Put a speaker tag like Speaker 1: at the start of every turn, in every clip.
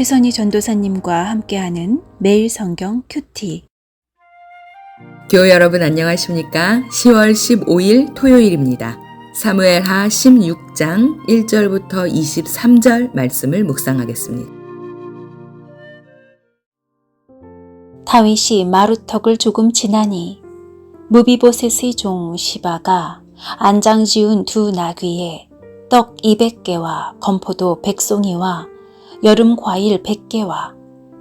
Speaker 1: 최선희 전도사님과 함께하는 매일 성경 큐티.
Speaker 2: 교회 여러분 안녕하십니까? 10월 15일 토요일입니다. 사무엘하 16장 1절부터 23절 말씀을 묵상하겠습니다.
Speaker 3: 다윗이 마루턱을 조금 지나니 무비보셋의 종 시바가 안장 지운 두 나귀에 떡 200개와 건포도 100송이와 여름 과일 100개와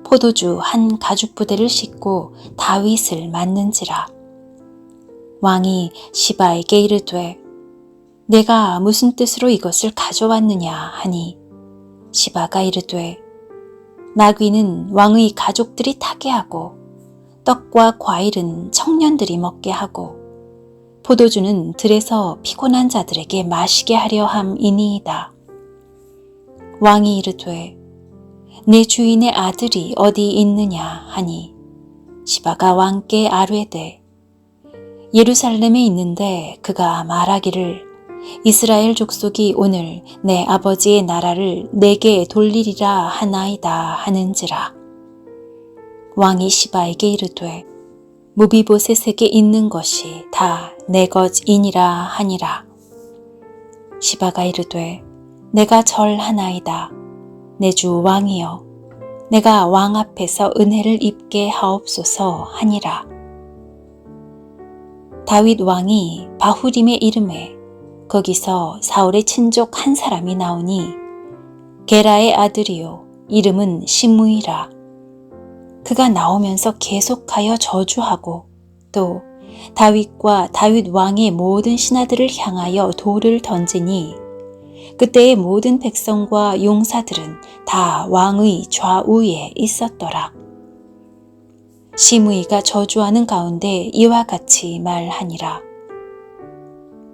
Speaker 3: 포도주 한 가죽 부대를 싣고 다윗을 맞는지라. 왕이 시바에게 이르되 내가 무슨 뜻으로 이것을 가져왔느냐 하니 시바가 이르되 나귀는 왕의 가족들이 타게 하고 떡과 과일은 청년들이 먹게 하고 포도주는 들에서 피곤한 자들에게 마시게 하려 함이니이다. 왕이 이르되 내 주인의 아들이 어디 있느냐 하니 시바가 왕께 아뢰되 예루살렘에 있는데 그가 말하기를 이스라엘 족속이 오늘 내 아버지의 나라를 내게 돌리리라 하나이다 하는지라. 왕이 시바에게 이르되 무비보셋에게 있는 것이 다 내 것이니라 하니라. 시바가 이르되 내가 절하나이다 내 주 왕이여 내가 왕 앞에서 은혜를 입게 하옵소서 하니라. 다윗 왕이 바후림의 이름에 거기서 사울의 친족 한 사람이 나오니 게라의 아들이요 이름은 시무이라. 그가 나오면서 계속하여 저주하고 또 다윗과 다윗 왕의 모든 신하들을 향하여 돌을 던지니 그때의 모든 백성과 용사들은 다 왕의 좌우에 있었더라. 시므이가 저주하는 가운데 이와 같이 말하니라.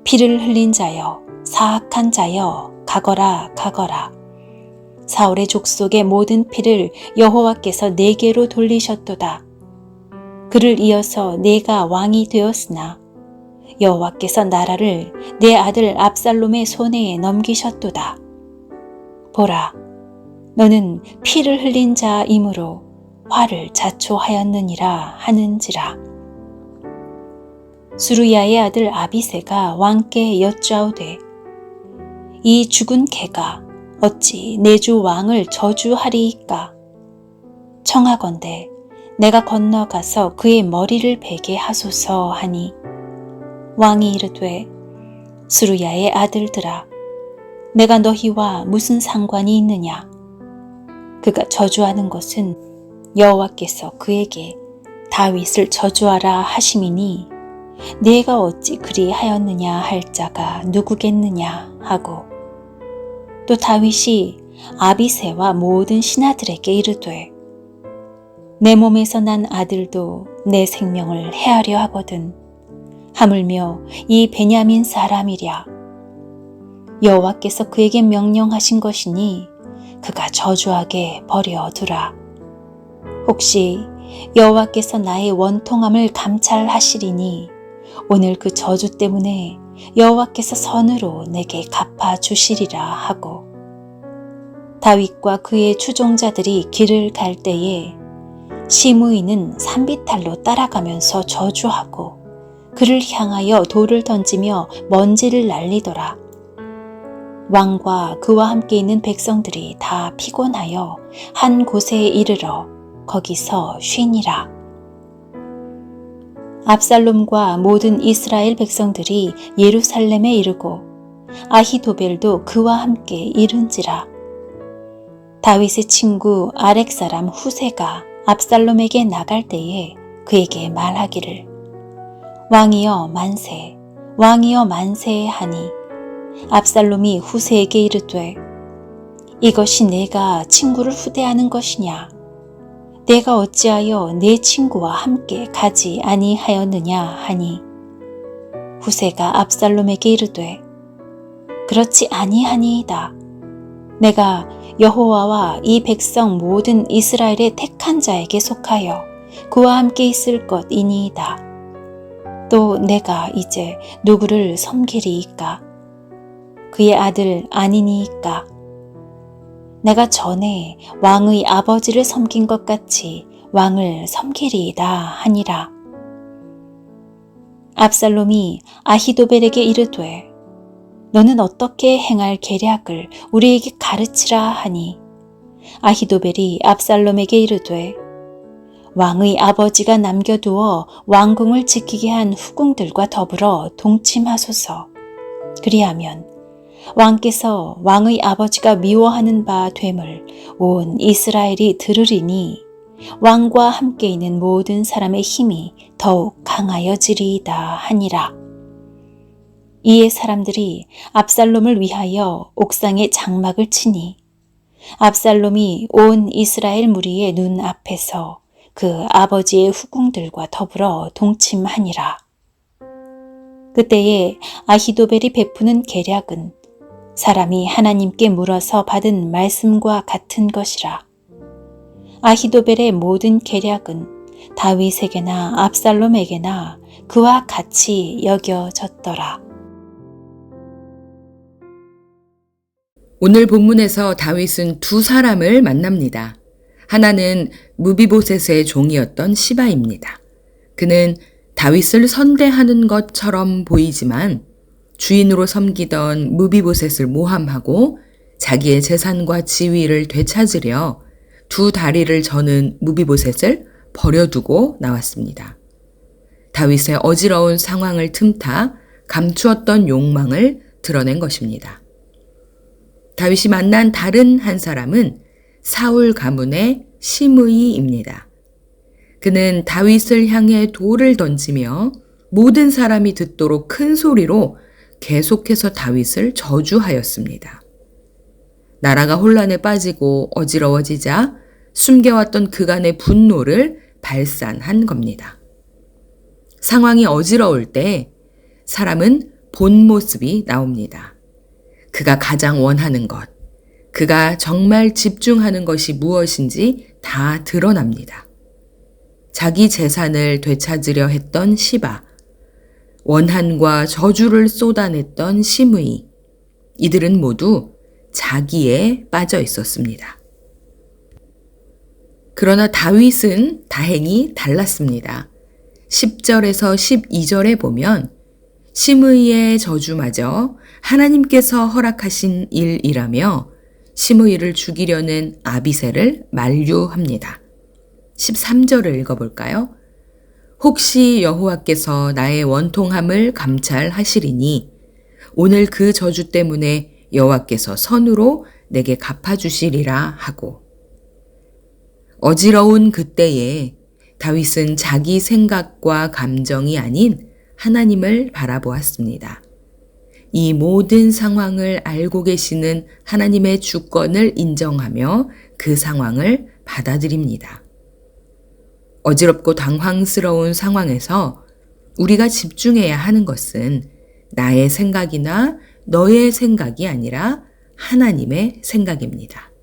Speaker 3: 피를 흘린 자여, 사악한 자여, 가거라, 가거라. 사울의 족속의 모든 피를 여호와께서 내게로 돌리셨도다. 그를 이어서 내가 왕이 되었으나 여호와께서 나라를 내 아들 압살롬의 손에 넘기셨도다. 보라, 너는 피를 흘린 자이므로 화를 자초하였느니라 하는지라. 수루야의 아들 아비세가 왕께 여쭈아오되 이 죽은 개가 어찌 내 주 왕을 저주하리이까? 청하건대 내가 건너가서 그의 머리를 베게 하소서 하니 왕이 이르되 수루야의 아들들아 내가 너희와 무슨 상관이 있느냐? 그가 저주하는 것은 여호와께서 그에게 다윗을 저주하라 하심이니 내가 어찌 그리하였느냐 할 자가 누구겠느냐 하고 또 다윗이 아비세와 모든 신하들에게 이르되 내 몸에서 난 아들도 내 생명을 해하려 하거든 하물며 이 베냐민 사람이랴. 여호와께서 그에게 명령하신 것이니 그가 저주하게 버려두라. 혹시 여호와께서 나의 원통함을 감찰하시리니 오늘 그 저주 때문에 여호와께서 선으로 내게 갚아 주시리라 하고. 다윗과 그의 추종자들이 길을 갈 때에 시므이는 산비탈로 따라가면서 저주하고 그를 향하여 돌을 던지며 먼지를 날리더라. 왕과 그와 함께 있는 백성들이 다 피곤하여 한 곳에 이르러 거기서 쉬니라. 압살롬과 모든 이스라엘 백성들이 예루살렘에 이르고 아히도벨도 그와 함께 이른지라. 다윗의 친구 아렉 사람 후세가 압살롬에게 나갈 때에 그에게 말하기를 왕이여 만세 왕이여 만세 하니 압살롬이 후세에게 이르되 이것이 내가 친구를 후대하는 것이냐 내가 어찌하여 내 친구와 함께 가지 아니하였느냐 하니 후세가 압살롬에게 이르되 그렇지 아니하니이다. 내가 여호와와 이 백성 모든 이스라엘의 택한 자에게 속하여 그와 함께 있을 것이니이다. 또 내가 이제 누구를 섬기리이까? 그의 아들 아니니이까? 내가 전에 왕의 아버지를 섬긴 것 같이 왕을 섬기리이다 하니라. 압살롬이 아히도벨에게 이르되 너는 어떻게 행할 계략을 우리에게 가르치라 하니 아히도벨이 압살롬에게 이르되 왕의 아버지가 남겨두어 왕궁을 지키게 한 후궁들과 더불어 동침하소서. 그리하면 왕께서 왕의 아버지가 미워하는 바 됨을 온 이스라엘이 들으리니 왕과 함께 있는 모든 사람의 힘이 더욱 강하여지리이다 하니라. 이에 사람들이 압살롬을 위하여 옥상에 장막을 치니 압살롬이 온 이스라엘 무리의 눈 앞에서 그 아버지의 후궁들과 더불어 동침하니라. 그때에 아히도벨이 베푸는 계략은 사람이 하나님께 물어서 받은 말씀과 같은 것이라. 아히도벨의 모든 계략은 다윗에게나 압살롬에게나 그와 같이 여겨졌더라.
Speaker 2: 오늘 본문에서 다윗은 두 사람을 만납니다. 하나는 무비보셋의 종이었던 시바입니다. 그는 다윗을 선대하는 것처럼 보이지만 주인으로 섬기던 무비보셋을 모함하고 자기의 재산과 지위를 되찾으려 두 다리를 저는 무비보셋을 버려두고 나왔습니다. 다윗의 어지러운 상황을 틈타 감추었던 욕망을 드러낸 것입니다. 다윗이 만난 다른 한 사람은 사울 가문의 시므이입니다. 그는 다윗을 향해 돌을 던지며 모든 사람이 듣도록 큰 소리로 계속해서 다윗을 저주하였습니다. 나라가 혼란에 빠지고 어지러워지자 숨겨왔던 그간의 분노를 발산한 겁니다. 상황이 어지러울 때 사람은 본 모습이 나옵니다. 그가 가장 원하는 것, 그가 정말 집중하는 것이 무엇인지 다 드러납니다. 자기 재산을 되찾으려 했던 시바, 원한과 저주를 쏟아냈던 시므이, 이들은 모두 자기에 빠져 있었습니다. 그러나 다윗은 다행히 달랐습니다. 10절에서 12절에 보면 시므이의 저주마저 하나님께서 허락하신 일이라며 시므이를 죽이려는 아비세를 만류합니다. 13절을 읽어볼까요? 혹시 여호와께서 나의 원통함을 감찰하시리니 오늘 그 저주 때문에 여호와께서 선으로 내게 갚아주시리라 하고 어지러운 그때에 다윗은 자기 생각과 감정이 아닌 하나님을 바라보았습니다. 이 모든 상황을 알고 계시는 하나님의 주권을 인정하며 그 상황을 받아들입니다. 어지럽고 당황스러운 상황에서 우리가 집중해야 하는 것은 나의 생각이나 너의 생각이 아니라 하나님의 생각입니다.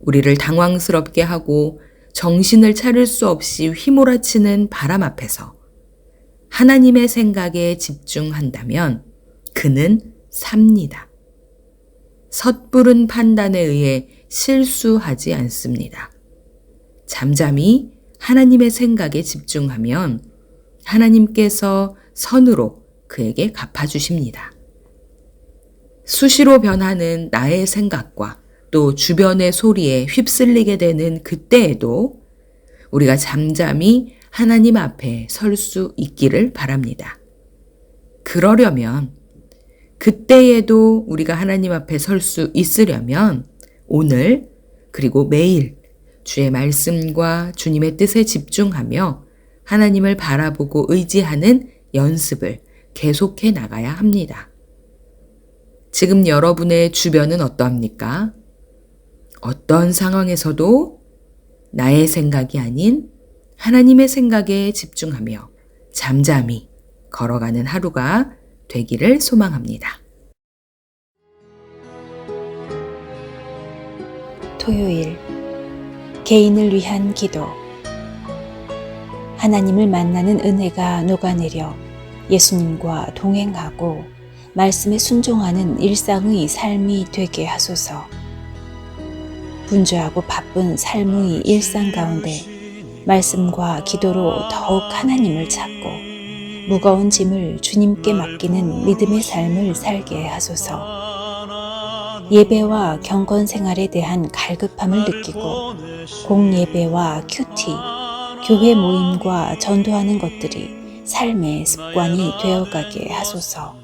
Speaker 2: 우리를 당황스럽게 하고 정신을 차릴 수 없이 휘몰아치는 바람 앞에서 하나님의 생각에 집중한다면 그는 삽니다. 섣부른 판단에 의해 실수하지 않습니다. 잠잠히 하나님의 생각에 집중하면 하나님께서 선으로 그에게 갚아주십니다. 수시로 변하는 나의 생각과 또 주변의 소리에 휩쓸리게 되는 그때에도 우리가 잠잠히 하나님 앞에 설 수 있기를 바랍니다. 그러려면 그때에도 우리가 하나님 앞에 설 수 있으려면 오늘 그리고 매일 주의 말씀과 주님의 뜻에 집중하며 하나님을 바라보고 의지하는 연습을 계속해 나가야 합니다. 지금 여러분의 주변은 어떠합니까? 어떤 상황에서도 나의 생각이 아닌 하나님의 생각에 집중하며 잠잠히 걸어가는 하루가 되기를 소망합니다.
Speaker 3: 토요일 개인을 위한 기도 하나님을 만나는 은혜가 녹아내려 예수님과 동행하고 말씀에 순종하는 일상의 삶이 되게 하소서. 분주하고 바쁜 삶의 일상 가운데 말씀과 기도로 더욱 하나님을 찾고 무거운 짐을 주님께 맡기는 믿음의 삶을 살게 하소서. 예배와 경건 생활에 대한 갈급함을 느끼고 공예배와 큐티, 교회 모임과 전도하는 것들이 삶의 습관이 되어가게 하소서.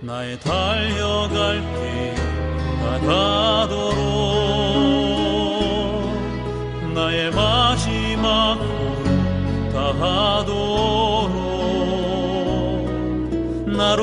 Speaker 4: 나의 달려갈 길 다가도록 나의 마지 나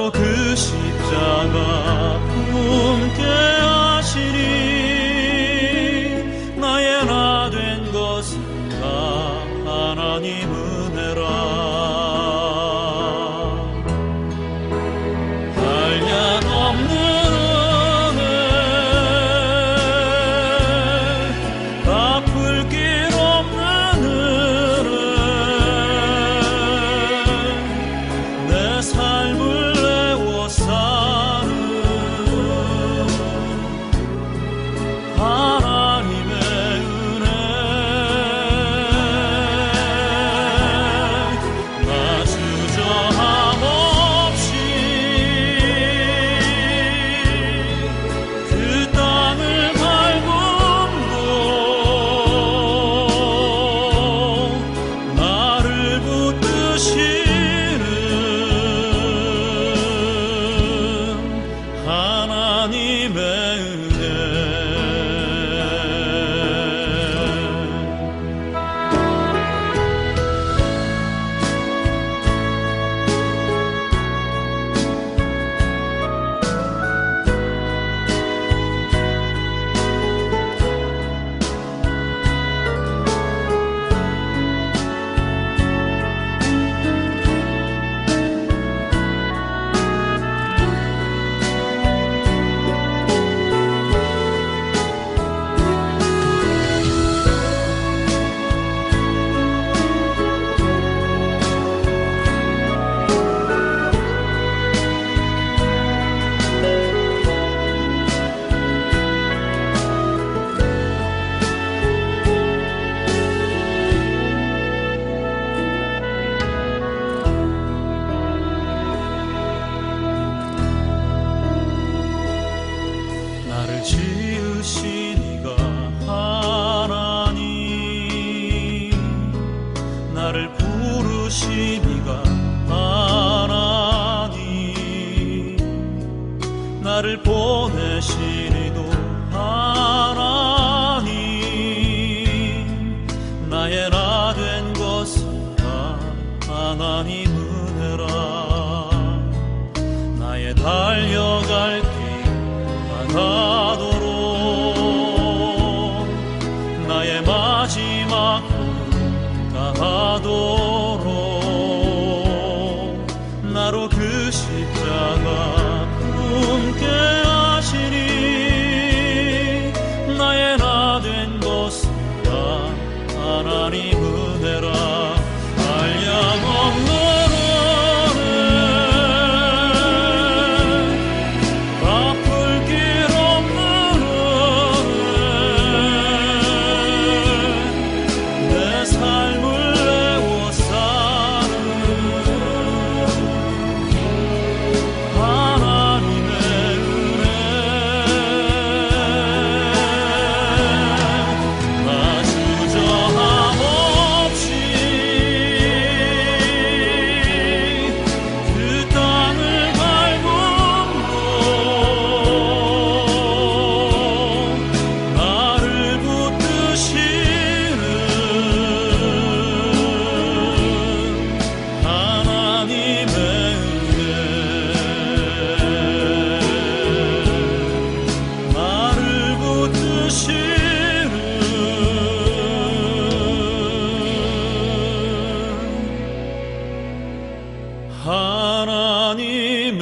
Speaker 4: 달려갈 길마다 하나님의